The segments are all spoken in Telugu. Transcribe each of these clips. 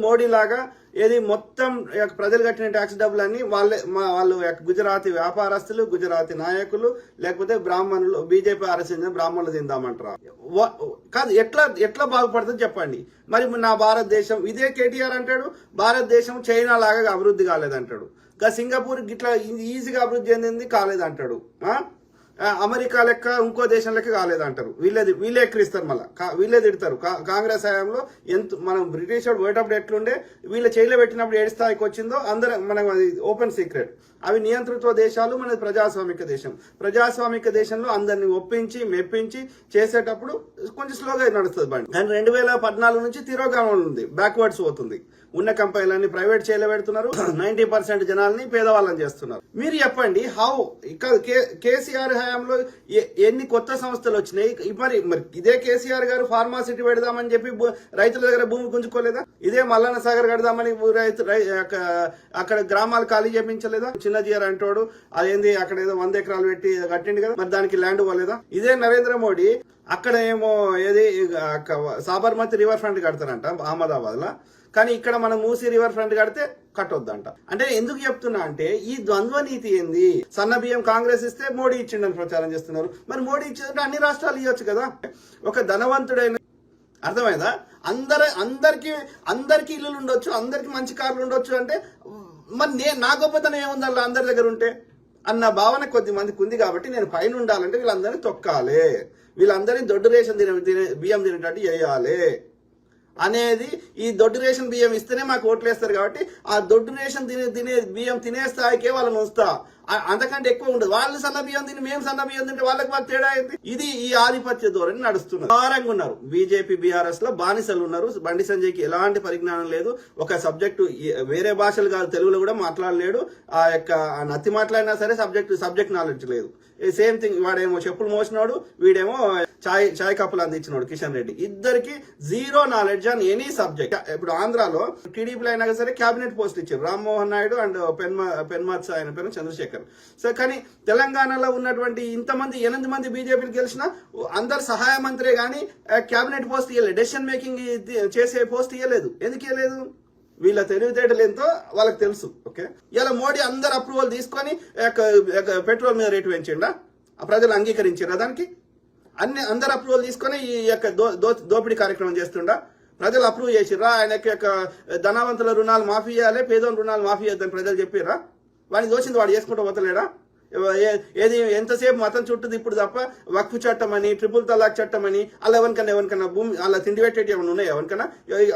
మోడీ లాగా ఏది మొత్తం యొక్క ప్రజలు కట్టిన ట్యాక్స్ డబ్బులన్నీ వాళ్ళే మా వాళ్ళు యొక్క గుజరాతీ వ్యాపారస్తులు గుజరాతీ నాయకులు లేకపోతే బ్రాహ్మణులు బీజేపీ ఆర్ఎస్ఎస్ బ్రాహ్మణులు తిందామంటారా? కాదు ఎట్లా ఎట్లా బాగుపడుతుంది చెప్పండి. మరి నా భారతదేశం ఇదే కేటీఆర్ అంటాడు భారతదేశం చైనా లాగా అభివృద్ధి కాలేదంటాడు. ఇంకా సింగపూర్ ఇట్లా ఈజీగా అభివృద్ధి చెందింది కాలేదంటాడు. ఆ, అమెరికా లెక్క ఇంకో దేశం లెక్క కాలేదంటారు. వీళ్ళే వీళ్ళే ఎక్కిరిస్తారు మళ్ళీ. వీళ్ళే తిడతారు. కా- కాంగ్రెస్ హయాంలో ఎంత మనం బ్రిటిష్ వాడు పోయేటప్పుడు ఎట్లుండే వీళ్ళ చేయలో పెట్టినప్పుడు ఏడు స్థాయికి వచ్చిందో అందరూ మనం అది ఓపెన్ సీక్రెట్. అవి నియంతృత్వ దేశాలు మన ప్రజాస్వామిక దేశం. ప్రజాస్వామిక దేశంలో అందరిని ఒప్పించి మెప్పించి చేసేటప్పుడు కొంచెం స్లోగా నడుస్తుంది బండి. కానీ రెండు వేల పద్నాలుగు నుంచి తిరోగమనం ఉంది. బ్యాక్వర్డ్స్ పోతుంది. ఉన్న కంపెనీలన్నీ ప్రైవేట్ చేయలేబెడుతున్నారు నైన్టీ పర్సెంట్ జనాల్ని పేదవాళ్ళని చేస్తున్నారు. మీరు చెప్పండి హౌ ఇక్కడ కేసీఆర్ హయాంలో ఎన్ని కొత్త సంస్థలు వచ్చినాయి? మరి మరి ఇదే కేసీఆర్ గారు ఫార్మాసిటీ పెడదామని చెప్పి రైతుల దగ్గర భూమి గుంజుకోలేదా? ఇదే మల్లన్న సాగర్ కడదామని రైతు అక్కడ గ్రామాలు ఖాళీ చేపించలేదా? చిన్నజీఆర్ అంటాడు అదేంది అక్కడ ఏదో వంద ఎకరాలు పెట్టి కట్టిండు కదా? మరి దానికి ల్యాండ్ ఇవ్వలేదా ఇదే నరేంద్ర మోడీ అక్కడ ఏమో ఏది సాబర్మతి రివర్ ఫ్రంట్ కడతారంట అహ్మదాబాద్లో. కానీ ఇక్కడ మనం మూసి రివర్ ఫ్రంట్ కడితే కట్టొద్దంట. అంటే ఎందుకు చెప్తున్నా అంటే ఈ ద్వంద్వ నీతి ఏంది? సన్న బియ్యం కాంగ్రెస్ ఇస్తే మోడీ ఇచ్చిండని ప్రచారం చేస్తున్నారు. మరి మోడీ ఇచ్చిందంటే అన్ని రాష్ట్రాలు ఇవ్వచ్చు కదా. ఒక ధనవంతుడైన అర్థమైందా? అందరి అందరికి అందరికి ఇల్లులు ఉండొచ్చు అందరికి మంచి కార్లు ఉండొచ్చు అంటే మరి నేను నా గొప్పతనం ఏముంది అలా అందరి దగ్గర ఉంటే? అన్న భావన కొద్ది మందికి ఉంది కాబట్టి నేను పైన ఉండాలంటే వీళ్ళందరినీ తొక్కాలి. వీళ్ళందరినీ దొడ్డు రేషన్ తినే తినే బియ్యం తినేటట్టు చేయాలి. అనేది ఈ దొడ్డు రేషన్ బియ్యం ఇస్తేనే మాకు ఓట్లు వేస్తారు కాబట్టి ఆ దొడ్డు రేషన్ తినే తినే బియ్యం తినే స్థాయికే వాళ్ళని ఉంచుతా. అంతకంటే ఎక్కువ ఉండదు. వాళ్ళు సన్న బియ్యం తిని మేము సన్న బియ్యం తింటే వాళ్ళకి మాకు తేడా అయింది ఇది ఈ ఆధిపత్య ధోరణి నడుస్తున్నారు భారంగా ఉన్నారు. బీజేపీ బీఆర్ఎస్లో బానిసలు ఉన్నారు. బండి సంజయ్కి ఎలాంటి పరిజ్ఞానం లేదు. ఒక సబ్జెక్టు వేరే భాషలు కాదు తెలుగులో కూడా మాట్లాడలేడు. ఆ యొక్క నత్తి మాట్లాడినా సరే సబ్జెక్ట్ సబ్జెక్ట్ నాలెడ్జ్ లేదు. సేమ్ థింగ్ వాడేమో చెప్పులు మోసినాడు వీడేమో చాయ్ చాయ్ కప్పులు అందించినాడు కిషన్ రెడ్డి. ఇద్దరికి zero knowledge on any subject. ఇప్పుడు ఆంధ్రాలో టీడీపీలో అయినా సరే క్యాబినెట్ పోస్ట్ ఇచ్చారు. రామ్మోహన్ నాయుడు అండ్ పెన్మా పెన్మాత్స్ ఆయన పేరు చంద్రశేఖర్. సో కానీ తెలంగాణలో ఉన్నటువంటి ఇంతమంది ఎనిమిది మంది బీజేపీకి గెలిచిన అందరు సహాయ మంత్రే కానీ క్యాబినెట్ పోస్ట్ ఇవ్వలేదు డెసిషన్ మేకింగ్ చేసే పోస్ట్ ఇవ్వలేదు ఎందుకు ఇవ్వలేదు వీళ్ళ తెలివితేటలు ఎంతో వాళ్ళకి తెలుసు ఓకే? ఇలా మోడీ అందరు అప్రూవల్ తీసుకొని పెట్రోల్ మీద రేటు పెంచిండా? ఆ ప్రజలు అంగీకరించారా దానికి? అన్ని అందరు అప్రూవల్ తీసుకొని ఈ యొక్క దో- దోపిడీ కార్యక్రమం చేస్తుండా? ప్రజలు అప్రూవ్ చేసిర్రా? ఆయన యొక్క ధనవంతుల రుణాలు మాఫీ చేయాలి పేదోని రుణాలు మాఫీ చేద్దని ప్రజలు చెప్పారా వాడిని దోచింది వాడు చేసుకుంటూ పోతలేడా? ఏది ఎంతసేపు మతం చుట్టూ ఇప్పుడు తప్ప? వక్ఫ్ చట్టం అని ట్రిపుల్ తలాక్ చట్టం అని అలా ఎవరికన్నా ఎవరికన్నా భూమి అలా తిండి పెట్టేటి ఏమైనా ఉన్నాయి? ఎవరికన్నా?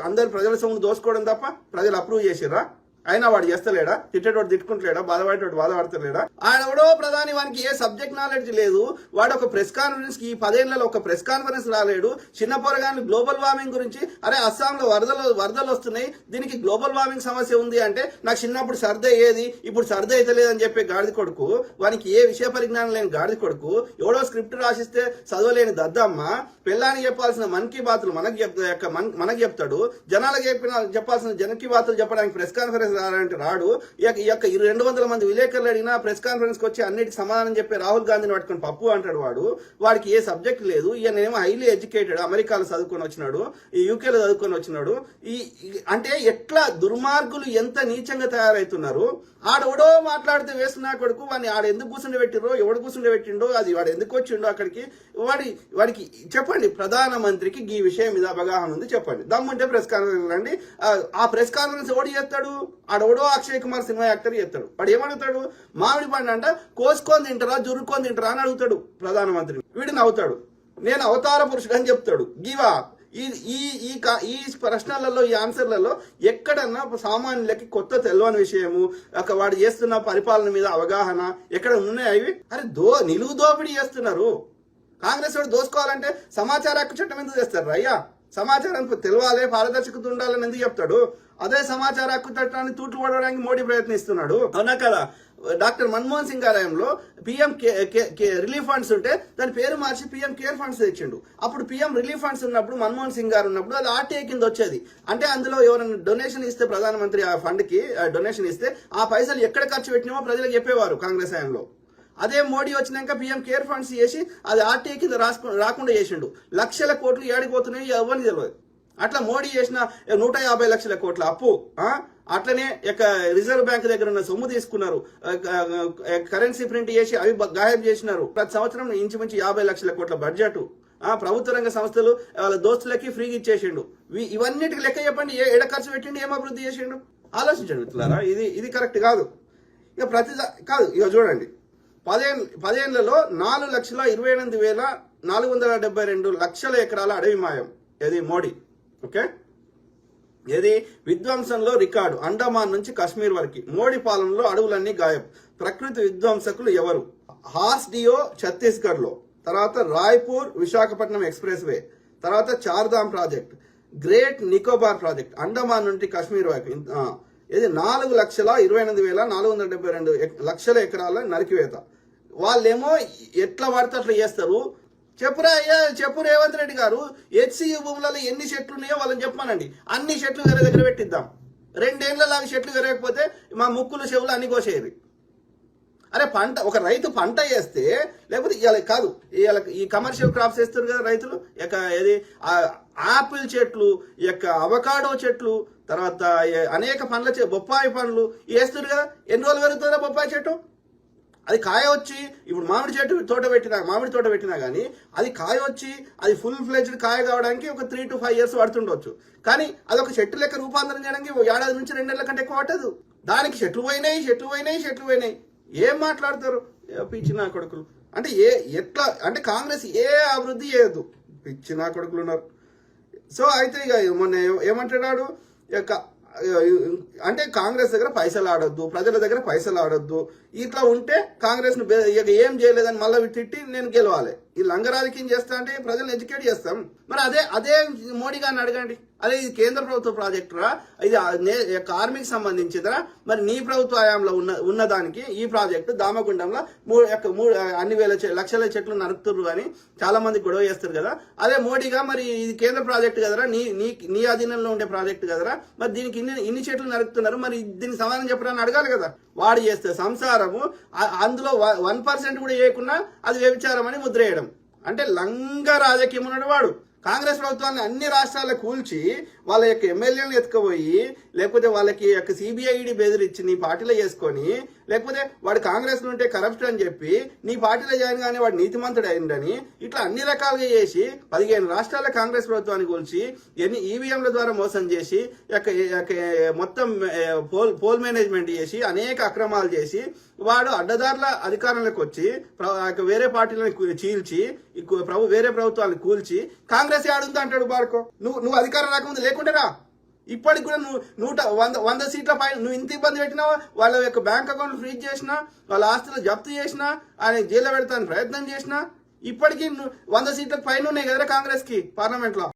అందరు ప్రజల సొమ్ము దోసుకోవడం తప్ప ప్రజలు అప్రూవ్ చేసిర్రా? అయినా వాడు చేస్తలేడా? తిట్టేటోడు తిట్టుకుంటలేడా? బాధపడేటోడు బాధపడతలేడా? ఆయన ఎవడో ప్రధాని వానికి ఏ సబ్జెక్ట్ నాలెడ్జ్ లేదు. వాడు ఒక ప్రెస్ కాన్ఫరెన్స్కి ఈ పదేళ్ళలో ఒక ప్రెస్ కాన్ఫరెన్స్ రాలేడు. చిన్న పొరగాని గ్లోబల్ వార్మింగ్ గురించి అరే అస్సాంలో వరదలు వరదలు వస్తున్నాయి. దీనికి గ్లోబల్ వార్మింగ్ సమస్య ఉంది అంటే నాకు చిన్నప్పుడు సర్ది అయ్యేది ఇప్పుడు సర్ది అయితే లేదని చెప్పే గాడిది కొడుకు వానికి ఏ విషయ పరిజ్ఞానం లేని గాడిది కొడుకు ఎవడో స్క్రిప్ట్ రాసిస్తే చదవలేని దద్దమ్మ పిల్లానికి చెప్పాల్సిన మన్ కీ బాతులు మనకు చెప్తా యొక్క మనకు చెప్తాడు. జనాలకు చెప్పిన చెప్పాల్సిన జనకి బాతులు చెప్పడానికి ప్రెస్ కాన్ఫరెన్స్ రాలంటే రాడు. ఈ యొక్క- రెండు వందల మంది విలేకరులు అడిగినా ప్రెస్ కాన్ఫరెన్స్కి వచ్చి అన్నిటికి సమాధానం చెప్పే రాహుల్ గాంధీని పట్టుకుని పప్పు అంటాడు వాడు. వాడికి ఏ సబ్జెక్ట్ లేదు. ఈయనేమో హైలీ ఎడ్యుకేటెడ్ అమెరికాలో చదువుకొని వచ్చినాడు ఈ యూకేలో చదువుకొని వచ్చినాడు. ఈ అంటే ఎట్లా దుర్మార్గులు ఎంత నీచంగా తయారవుతున్నారు ఆడెవడో మాట్లాడితే వేస్తున్నా కొడుకు వాడిని ఆడ ఎందుకు కూర్చుండి పెట్టిరో ఎవడు కూర్చుండి పెట్టిండో అది వాడు ఎందుకు వచ్చిండో అక్కడికి వాడి వాడికి చెప్పండి. ప్రధానమంత్రికి ఈ విషయం మీద అవగాహన ఉంది చెప్పండి. దమ్ముంటే ప్రెస్ కాన్ఫరెన్స్ రండి. ఆ- ఆ ప్రెస్ కాన్ఫరెన్స్ ఎవడు చేస్తాడు? ఆడెవడో అక్షయ్ కుమార్ సినిమా యాక్టర్ చేస్తాడు వాడు ఏమడుగుతాడు? మామిడి పండు అంట కోసుకొని తింటారా జురుక్కొని తింటారా అని అడుగుతాడు ప్రధానమంత్రి వీడిని అవుతాడు నేను అవతార పురుషుడు అని చెప్తాడు. గివా ఈ ఈ ఈ ఈ ప్రశ్నలలో ఈ ఆన్సర్లలో ఎక్కడన్నా సామాన్యులకి కొత్త తెలియని విషయము ఒక వాడు చేస్తున్న పరిపాలన మీద అవగాహన ఎక్కడ ఉన్నాయి అవి? అరే దో నిలువు దోపిడీ చేస్తున్నారు. కాంగ్రెస్ వాడు దోసుకోవాలంటే సమాచార హక్కు చట్టం ఎందుకు చేస్తారు? అయ్యా సమాచారం తెలవాలి పారదర్శకత ఉండాలని ఎందుకు చెప్తాడు? అదే సమాచార హక్కు చట్టాన్ని తూట్లు పడడానికి మోడీ ప్రయత్నిస్తున్నాడు. అవునా కదా? డాక్టర్ మన్మోహన్ సింగ్ ఆలయంలో పిఎం రిలీఫ్ ఫండ్స్ ఉంటే దాని పేరు మార్చి పిఎం కేర్ ఫండ్స్ తెచ్చిండు. అప్పుడు పిఎం రిలీఫ్ ఫండ్స్ ఉన్నప్పుడు మన్మోహన్ సింగ్ గారు ఉన్నప్పుడు అది ఆర్టీఐ కింద వచ్చేది. అంటే అందులో ఎవరైనా డొనేషన్ ఇస్తే ప్రధానమంత్రి ఆ ఫండ్కి డొనేషన్ ఇస్తే ఆ పైసలు ఎక్కడ ఖర్చు పెట్టినామో ప్రజలకు చెప్పేవారు కాంగ్రెస్ హయాంలో అదే మోడీ వచ్చినాక పిఎం కేర్ ఫండ్స్ చేసి అది ఆర్టీఐ కింద రాసుకు రాకుండా చేసిండు. లక్షల కోట్లు ఏడిపోతున్నాయి ఎవరిని తెలియదు అట్లా మోడీ చేసిన నూట యాభై లక్షల కోట్ల అప్పు అట్లనే యొక్క రిజర్వ్ బ్యాంక్ దగ్గర ఉన్న సొమ్ము తీసుకున్నారు. కరెన్సీ ప్రింట్ చేసి అవి గాయం చేసినారు. ప్రతి సంవత్సరం ఇంచుమించు యాభై లక్షల కోట్ల బడ్జెట్ ఆ ప్రభుత్వ రంగ సంస్థలు వాళ్ళ దోస్తులకి ఫ్రీగా ఇచ్చేసిండు. ఇవన్నిటికి లెక్క చెప్పండి ఏ ఎడ ఖర్చు పెట్టిండు ఏం అభివృద్ధి చేసిండు? ఆలోచించండి మిత్రులారా ఇది ఇది కరెక్ట్ కాదు. ఇక ప్రతి కాదు ఇక చూడండి. పదేళ్ళ పదేళ్ళలో నాలుగు లక్షల ఇరవై ఎనిమిది వేల నాలుగు వందల డెబ్బై రెండు లక్షల ఎకరాల అడవి మాయం. ఇది మోడీ. ఓకే? ఇది విధ్వంసంలో రికార్డు అండమాన్ నుంచి కాశ్మీర్ వరకు. మోడీ పాలనలో అడవులన్నీ గాయం. ప్రకృతి విధ్వంసకులు ఎవరు? హాస్డియో ఛత్తీస్గఢ్లో తర్వాత రాయ్పూర్ విశాఖపట్నం ఎక్స్ప్రెస్ వే తర్వాత Chardham project. Great Nicobar project Andaman నుండి కాశ్మీర్ వరకు. ఇది నాలుగు లక్షల ఇరవై ఎనిమిది వేల నాలుగు వందల డెబ్బై రెండు ఎక్- లక్షల ఎకరాల నరికివేత. వాళ్ళేమో ఎట్లా పడితే అట్లా చేస్తారు. చెప్పురా అయ్యా చెప్పు రేవంత్ రెడ్డి గారు హెచ్సియు భూములలో ఎన్ని చెట్లు ఉన్నాయో వాళ్ళని చెప్పానండి అన్ని చెట్లు వేరే దగ్గర పెట్టిద్దాం. రెండేళ్ళలాగా చెట్లు పెరగకపోతే మా ముక్కులు చెవులు అన్ని కోసేది అరే పంట ఒక రైతు పంట వేస్తే లేకపోతే ఇవాళ కాదు ఇవాళ ఈ కమర్షియల్ క్రాప్స్ వేస్తారు కదా రైతులు ఇక ఏది? ఆపిల్ చెట్లు ఈ యొక్క అవకాడో చెట్లు తర్వాత అనేక పండ్ల చే బొప్పాయి పండ్లు వేస్తారు కదా? ఎన్ని రోజులు పెరుగుతుందా బొప్పాయి చెట్టు? అది కాయ వచ్చి ఇప్పుడు మామిడి చెట్టు తోట పెట్టినా మామిడి తోట పెట్టినా కానీ అది కాయ వచ్చి అది ఫుల్ ఫ్లెజ్డ్ కాయ కావడానికి ఒక త్రీ టు ఫైవ్ ఇయర్స్ పడుతుండొచ్చు. కానీ అది ఒక చెట్టు లెక్క రూపాంతరం చేయడానికి ఓ ఏడాది నుంచి రెండేళ్ళ కంటే ఎక్కువ పట్టదు. దానికి చెట్లు పోయినాయి చెట్లు పోయినాయి చెట్లు పోయినాయి. ఏం మాట్లాడతారు? పిచ్చిన కొడుకులు. అంటే ఏ ఎట్లా అంటే కాంగ్రెస్ ఏ అభివృద్ధి చేయదు. పిచ్చిన కొడుకులు ఉన్నారు. సో అయితే ఇక మొన్న ఏమంటున్నాడు? అంటే కాంగ్రెస్ దగ్గర పైసలు ఆడొద్దు ప్రజల దగ్గర పైసలు ఆడొద్దు. ఇట్లా ఉంటే కాంగ్రెస్ను ఇక ఏం చేయలేదని మళ్ళీ తిట్టి నేను గెలవాలి. ఈ లంగరాజకీయం చేస్తా అంటే ప్రజలను ఎడ్యుకేట్ చేస్తాం. మరి అదే అదే మోడీ గారిని అడగండి. అదే ఇది కేంద్ర ప్రభుత్వ ప్రాజెక్టురా ఇది ఆ నే- యొక్క సంబంధించిందిరా మరి నీ ప్రభుత్వ హయాంలో ఉన్న ఉన్నదానికి ఈ ప్రాజెక్టు దామగుండంలో మూడు యొక్క మూడు అన్ని వేల లక్షల చెట్లు నరుకుతుర్రు అని చాలా మంది గొడవ చేస్తారు కదా. అదే మోడీగా మరి ఇది కేంద్ర ప్రాజెక్టు కదరా నీ నీ నీ అధీనంలో ఉండే ప్రాజెక్టు కదరా మరి దీనికి ఇన్ని ఇన్ని చెట్లు నరుకుతున్నారు. మరి దీనికి సమాధానం చెప్పడానికి అడగాలి కదా. వాడు చేస్తే సంసారము అందులో వన్ పర్సెంట్ కూడా చేయకుండా అది వ్యభిచారం అని ముద్ర వేయడం. అంటే లంగ రాజకీయం ఉన్నాడు వాడు కాంగ్రెస్ ప్రభుత్వాన్ని అన్ని రాష్ట్రాలకు కూల్చి వాళ్ళ యొక్క ఎమ్మెల్యేలను ఎత్తుకుపోయి లేకపోతే వాళ్ళకి యొక్క సిబిఐడి బెదిరించి నీ పార్టీలో చేసుకొని లేకపోతే వాడు కాంగ్రెస్ ఉంటే కరప్షన్ అని చెప్పి నీ పార్టీలో జాయిన్ కానీ వాడు నీతిమంతుడు అయిందని ఇట్లా అన్ని రకాలుగా చేసి పదిహేను రాష్ట్రాల కాంగ్రెస్ ప్రభుత్వాన్ని కూల్చి ఎన్ని ఈవీఎంల ద్వారా మోసం చేసి యొక్క మొత్తం పోల్ పోల్ మేనేజ్మెంట్ చేసి అనేక అక్రమాలు చేసి వాడు అడ్డదారుల అధికారంలోకి వచ్చి వేరే పార్టీలను చీల్చి ప్రభు వేరే ప్రభుత్వాలను కూల్చి కాంగ్రెస్ ఆడుందా అంటాడు బార్కో. నువ్వు నువ్వు అధికారం రాకముందు లేకుంటే రా. ఇప్పటికి కూడా నువ్వు నూట వంద వంద సీట్ల పైన నువ్వు ఇంత ఇబ్బంది పెట్టినావా? వాళ్ళ యొక్క బ్యాంక్ అకౌంట్ ఫ్రీజ్ చేసినా వాళ్ళ ఆస్తులు జప్తు చేసినా ఆయన జైల్లో పెడతానికి ప్రయత్నం చేసినా ఇప్పటికీ నువ్వు వంద సీట్ల పైన ఉన్నాయి కదా కాంగ్రెస్కి పార్లమెంట్లో